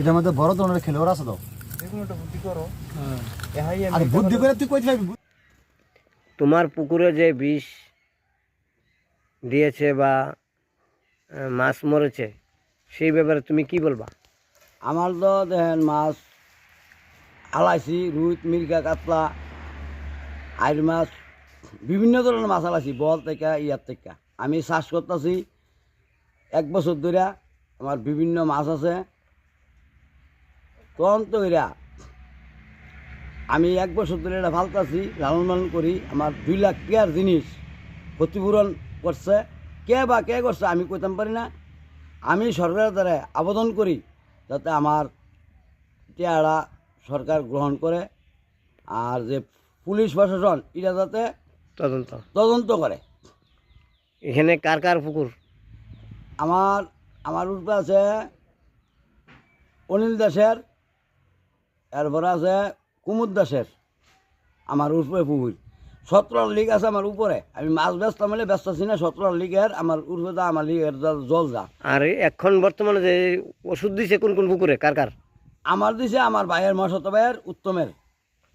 এটার মধ্যে বড় ধরনের খেলোয়াড় আছে তো। বুদ্ধি আর বুদ্ধি করে তুই কইতে পারবি তোমার পুকুরে যে বিষ দিয়েছে বা মাছ মরেছে সেই ব্যাপারে তুমি কি বলবা? আমার তো দেখেন মাছ আলাইছি রুই মির্গা কাতলা আইর মাছ বিভিন্ন ধরনের মাছ আলাইছি বল থেকে ইয়ার থেকে। আমি চাষ করতেছি এক বছর ধরে আমার বিভিন্ন মাছ আছে। তখন তো এরা আমি এক বছর ধরে এটা ফালতাছি লালন পালন করি আমার দুই লাখ টাকার জিনিস ক্ষতিপূরণ করছে। কে বা কে করছে আমি কইতাম পারি না। আমি সরকারের দ্বারা আবেদন করি যাতে আমার টেয়ারা সরকার গ্রহণ করে আর যে পুলিশ প্রশাসন এটা যাতে তদন্ত। তদন্ত করে। এখানে কার কার পুকুর? আমার আমার উর্পে আছে অনিল দাসের এরপরে আছে কুমুদ দাসের আমার উর্পে পুকুর। সতেরো লিগ আছে আমার উপরে। আমি মাছ ব্যস্ত মিলে ব্যস্ত আছি না সতেরো লিগের আমার উর্পে যা আমার লিগের জল যা। আর এখন বর্তমানে যে ওষুধ দিছে কোন কোন পুকুরে? কার কার? আমার দিছে আমার ভাইয়ের মশত ভাইয়ের উত্তমের।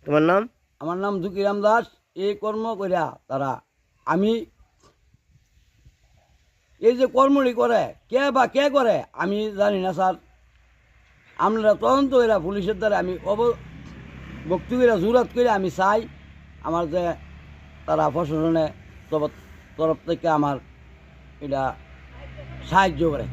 তোমার নাম? আমার নাম দুকিরাম দাস এই কর্ম কইরা তারা। আমি এই যে কর্মটি করে কে বা কে করে আমি জানি না স্যার। আমরা তদন্ত এরা পুলিশের দ্বারা আমি অব বক্তব্যরা জুরাত করে আমি চাই আমার যে তারা প্রশাসনে তরফ থেকে আমার এটা সাহায্য করে।